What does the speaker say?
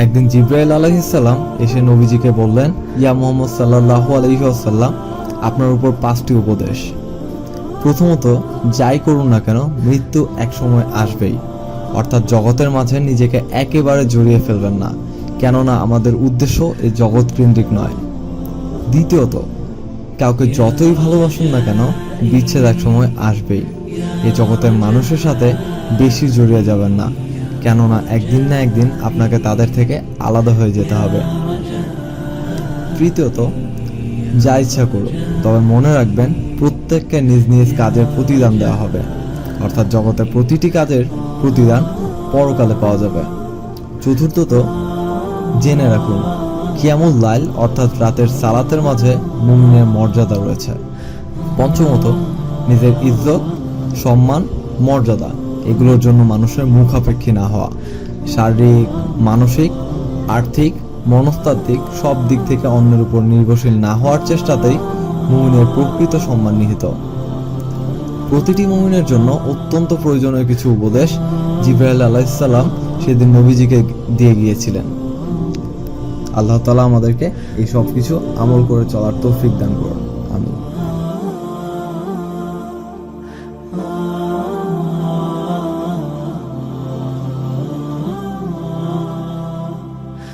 একদিন জিব্রাইল আলহিসাল্লাম এসে নবীজিকে বললেন, ইয়া মোহাম্মদ সাল্লাহ আলহিহাসাল্লাম আপনার উপর পাঁচটি উপদেশ। প্রথমত, যাই করুন না কেন, মৃত্যু একসময় আসবেই। অর্থাৎ জগতের মাঝে নিজেকে একেবারে জড়িয়ে ফেলবেন না, কেননা আমাদের উদ্দেশ্য এই জগৎ কেন্দ্রিক নয়। দ্বিতীয়ত, কাউকে যতই ভালোবাসুন না কেন, বিচ্ছেদ এক সময় আসবেই। এই জগতের মানুষের সাথে বেশি জড়িয়ে যাবেন না। কেননা একদিন না একদিন আপনাকে তাদের থেকে আলাদা হয়ে যেতে হবে। তৃতীয়ত, যা ইচ্ছা করুন, তবে মনে রাখবেন প্রত্যেককে নিজ নিজ কাজের প্রতিদান দেওয়া হবে। অর্থাৎ জগতের প্রতিটি কাজের প্রতিদান পরকালে পাওয়া যাবে। চতুর্থত, জেনে রাখুন, কিয়ামুল লাইল অর্থাৎ রাতের সালাতের মাঝে মুমিনের মর্যাদা রয়েছে। পঞ্চমত, নিজের ইজ্জত, সম্মান, মর্যাদা। এগুলোর জন্য মানুষের মুখাপেক্ষী না হওয়া। শারীরিক, মানসিক, আর্থিক, মনস্তাত্ত্বিক সব দিক থেকে অন্যের উপর নির্ভরশীল না হওয়ার চেষ্টাতেই মুমিনের প্রকৃত সম্মান নিহিত। প্রতিটি মুমিনের জন্য অত্যন্ত প্রয়োজনীয় কিছু উপদেশ জিব্রাইল আলাইসাল্লাম সেদিন নবীজিকে দিয়ে গিয়েছিলেন। আল্লাহ তালা আমাদেরকে এই সব কিছু আমল করে চলার তৌফিক দান করুন।